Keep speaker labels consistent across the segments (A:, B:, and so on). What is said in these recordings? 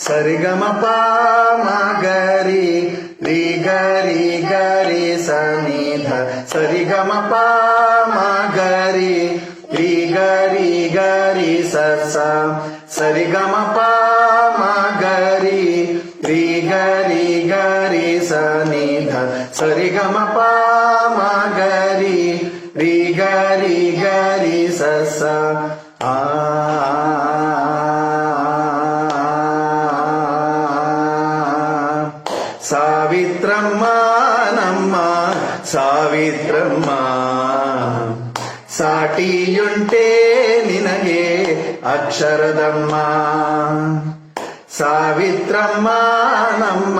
A: సరిగమ పామగరి రి గరి గరి సనిధ సరిగమ పామగరి రి గరి గరి స సరిగమ ಆ ಸಾವಿತ್ರಮ್ಮ ನಮ್ಮ ಸಾವಿತ್ರಮ್ಮ ಸಾಟಿಯುಂಟೆ ನಿನಗೆ ಅಕ್ಷರದಮ್ಮ ಸಾವಿತ್ರಮ್ಮ ನಮ್ಮ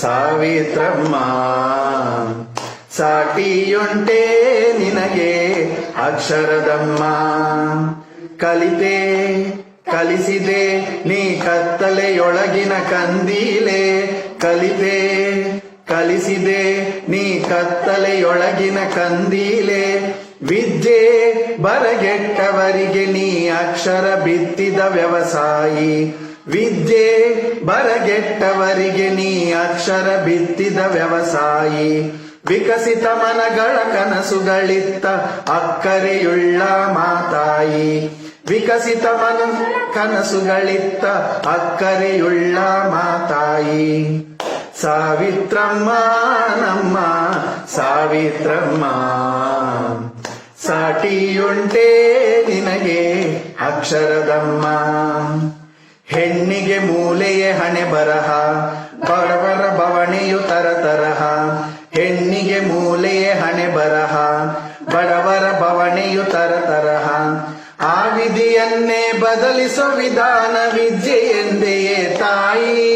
A: ಸಾವಿತ್ರಮ್ಮ ಸಾಟಿಯುಂಟೆ ನಿನಗೆ ಅಕ್ಷರದಮ್ಮ ಕಲಿತೆ, ಕಲಿಸಿದೆ ನೀ ಕತ್ತಲೆಯೊಳಗಿನ ಕಂದೀಲೆ. ಕಲಿತೆ, ಕಲಿಸಿದೆ ನೀ ಕತ್ತಲೆಯೊಳಗಿನ ಕಂದೀಲೆ. ವಿದ್ಯೆ ಬರಗೆಟ್ಟವರಿಗೆ ನೀ ಅಕ್ಷರ ಬಿತ್ತಿದ ವ್ಯವಸಾಯಿ. ವಿದ್ಯೆ ಬರಗೆಟ್ಟವರಿಗೆ ನೀ ಅಕ್ಷರ ಬಿತ್ತಿದ ವ್ಯವಸಾಯಿ. ವಿಕಸಿತ ಮನಗಳ ಕನಸುಗಳಿತ್ತ ಅಕ್ಕರೆಯುಳ್ಳ ಮಾತಾಯಿ. ವಿಕಸಿತ ಮನ ಕನಸುಗಳಿತ್ತ ಅಕ್ಕರೆಯುಳ್ಳ ಮಾತಾಯಿ. ಸಾವಿತ್ರಮ್ಮ ನಮ್ಮ ಸಾವಿತ್ರಮ್ಮ, ಸಾಟಿಯುಂಟೆ ನಿನಗೆ ಅಕ್ಷರದಮ್ಮ. ಹೆಣ್ಣಿಗೆ ಮೂಲೆಯೇ ಹಣೆ ಬರಹ, ಬಡವರ ಬವಣೆಯು ತರತರಹ ಹೆಣ್ಣಿಗೆ ಮೂಲೆಯೇ ಹಣೆ ಬರಹ, ಬಡವರ ಬವಣೆಯು ಆ ವಿಧಿಯನ್ನೇ ಬದಲಿಸೋ ವಿಧಾನ ವಿದ್ಯೆ ಎಂದೆಯೇ ತಾಯಿ?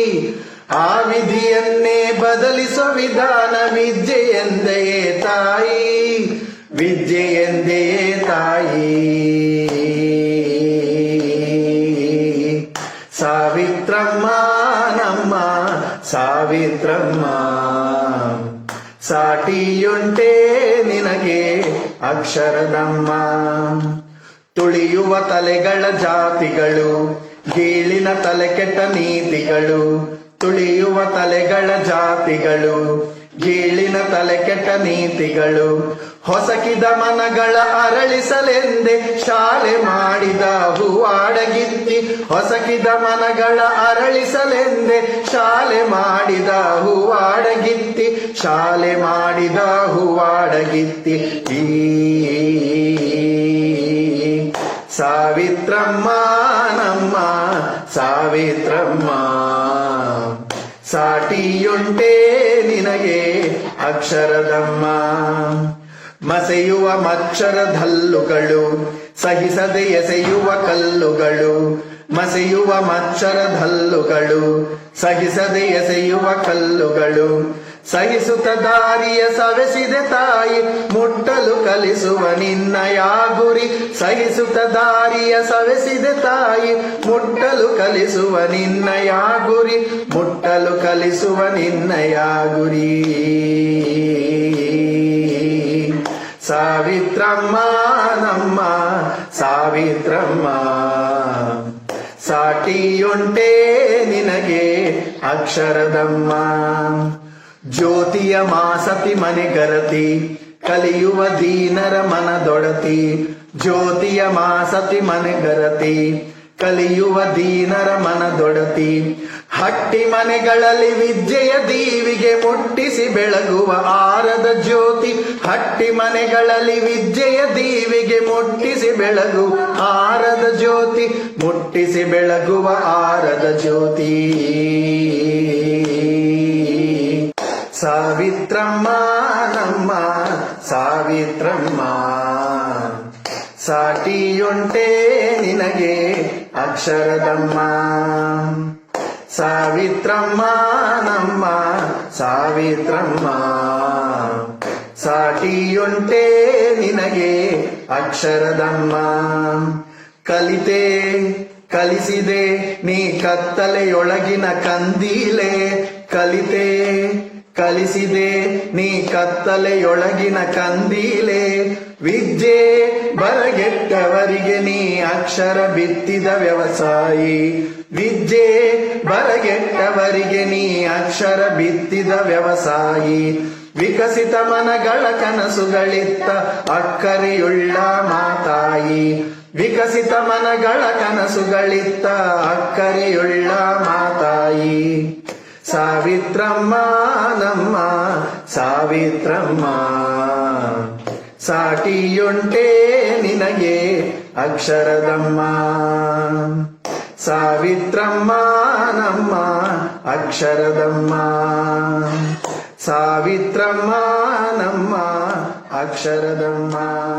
A: ಆ ವಿಧಿಯನ್ನೇ ಬದಲಿಸೋ ವಿಧಾನ ವಿದ್ಯೆ ಎಂದೆಯೇ ತಾಯಿ? ವಿದ್ಯೆ ಎಂದೆಯೇ ತಾಯಿ? ಸಾವಿತ್ರಮ್ಮ ನಮ್ಮ ಸಾವಿತ್ರಮ್ಮ, ಸಾಟಿಯುಂಟೆ ನಿನಗೆ ಅಕ್ಷರದಮ್ಮ. ತುಳಿಯುವ ತಲೆಗಳ ಜಾತಿಗಳು, ಗೀಳಿನ ತಲೆ ಕೆಟ್ಟ ನೀತಿಗಳು, ತುಳಿಯುವ ತಲೆಗಳ ಜಾತಿಗಳು, ಗೀಳಿನ ತಲೆ ಕೆಟ್ಟ ನೀತಿಗಳು. ಹೊಸಕಿದ ಮನಗಳ ಅರಳಿಸಲೆಂದೆ ಶಾಲೆ ಮಾಡಿದ ಹೂವಾಡಗಿತ್ತಿ, ಹೊಸಕಿದ ಮನಗಳ ಅರಳಿಸಲೆಂದೆ ಶಾಲೆ ಮಾಡಿದ ಹೂವಾಡಗಿತ್ತಿ, ಶಾಲೆ ಮಾಡಿದ ಹೂವಾಡಗಿತ್ತಿ. ಈ ಸಾವಿತ್ರಮ್ಮ ನಮ್ಮ, ಸಾವಿತ್ರಮ್ಮ. ಸಾಟಿಯೊಂಟೆ ನಿನಗೆ ಅಕ್ಷರದಮ್ಮ. ಮಸೆಯುವ ಮಕ್ಷರದಲ್ಲುಗಳು ಸಹಿಸದೆ ಎಸೆಯುವ ಕಲ್ಲುಗಳು. ಮಸೆಯುವ ಮಕ್ಷರದಲ್ಲುಗಳು ಸಹಿಸದೆ ಎಸೆಯುವ ಕಲ್ಲುಗಳು. ಸಹಿಸುತ್ತ ದಾರಿಯ ಸವೆಸಿದೆ ತಾಯಿ, ಮುಟ್ಟಲು ಕಲಿಸುವ ನಿನ್ನಯ ಗುರಿ ಸಹಿಸುತ್ತ ದಾರಿಯ ಸವೆಸಿದೆ ತಾಯಿ, ಮುಟ್ಟಲು ಕಲಿಸುವ ನಿನ್ನಯ ಗುರಿ ಮುಟ್ಟಲು ಕಲಿಸುವ ನಿನ್ನಯ ಗುರಿ ಸಾವಿತ್ರಮ್ಮ ನಮ್ಮ ಸಾವಿತ್ರಮ್ಮ, ಸಾಟಿಯುಂಟೆ ನಿನಗೆ ಅಕ್ಷರದಮ್ಮ. ಜ್ಯೋತಿಯ ಮಾಸತಿ ಮನೆಗರತಿ ಕಲಿಯುವ ದೀನರ ಮನದೊಡತಿ ಜ್ಯೋತಿಯ ಮಾಸತಿ ಮನೆಗರತಿ ಕಲಿಯುವ ದೀನರ ಮನದೊಡತಿ ಹಟ್ಟಿ ಮನೆಗಳಲ್ಲಿ ವಿದ್ಯೆಯ ದೀವಿಗೆ ಮುಟ್ಟಿಸಿ ಬೆಳಗುವ ಆರದ ಜ್ಯೋತಿ. ಹಟ್ಟಿ ಮನೆಗಳಲ್ಲಿ ವಿದ್ಯೆಯ ದೀವಿಗೆ ಮುಟ್ಟಿಸಿ ಬೆಳಗು ಆರದ ಜ್ಯೋತಿ. ಮುಟ್ಟಿಸಿ ಬೆಳಗುವ ಆರದ ಜ್ಯೋತಿ. ಸಾವಿತ್ರಮ್ಮ ನಮ್ಮ ಸಾವಿತ್ರಮ್ಮ. ಸಾಟಿಯೊಂಟೆ ನಿನಗೆ ಅಕ್ಷರದಮ್ಮ. ಸಾವಿತ್ರಮ್ಮ ನಮ್ಮ ಸಾವಿತ್ರಮ್ಮ. ಸಾಟಿಯೊಂಟೆ ನಿನಗೆ ಅಕ್ಷರದಮ್ಮ. ಕಲಿತೆ, ಕಲಿಸಿದೆ ನೀ ಕತ್ತಲೆಯೊಳಗಿನ ಕಂದೀಲೆ. ಕಲಿತೆ ಕಲಿಸಿದೆ ನೀ ಕತ್ತಲೆಯೊಳಗಿನ ಕಂದೀಲೆ. ವಿದ್ಯೆ ಬರಗೆಟ್ಟವರಿಗೆ ನೀ ಅಕ್ಷರ ಬಿತ್ತಿದ ವ್ಯವಸಾಯಿ. ವಿದ್ಯೆ ಬರಗೆಟ್ಟವರಿಗೆ ನೀ ಅಕ್ಷರ ಬಿತ್ತಿದ ವ್ಯವಸಾಯಿ. ವಿಕಸಿತ ಮನಗಳ ಕನಸುಗಳಿತ್ತ ಅಕ್ಕರೆಯುಳ್ಳ ಮಾತಾಯಿ. ವಿಕಸಿತ ಮನಗಳ ಕನಸುಗಳಿತ್ತ ಅಕ್ಕರೆಯುಳ್ಳ ಮಾತಾಯಿ. ಸಾವಿತ್ರಮ್ಮ ನಮ್ಮ ಸಾವಿತ್ರಮ್ಮ ಸಾಟಿಯುಂಟೆ ನಿನಗೆ ಅಕ್ಷರದಮ್ಮ ಸಾವಿತ್ರಮ್ಮ ನಮ್ಮ ಅಕ್ಷರದಮ್ಮ ಸಾವಿತ್ರಮ್ಮ ನಮ್ಮ ಅಕ್ಷರದಮ್ಮ ಆ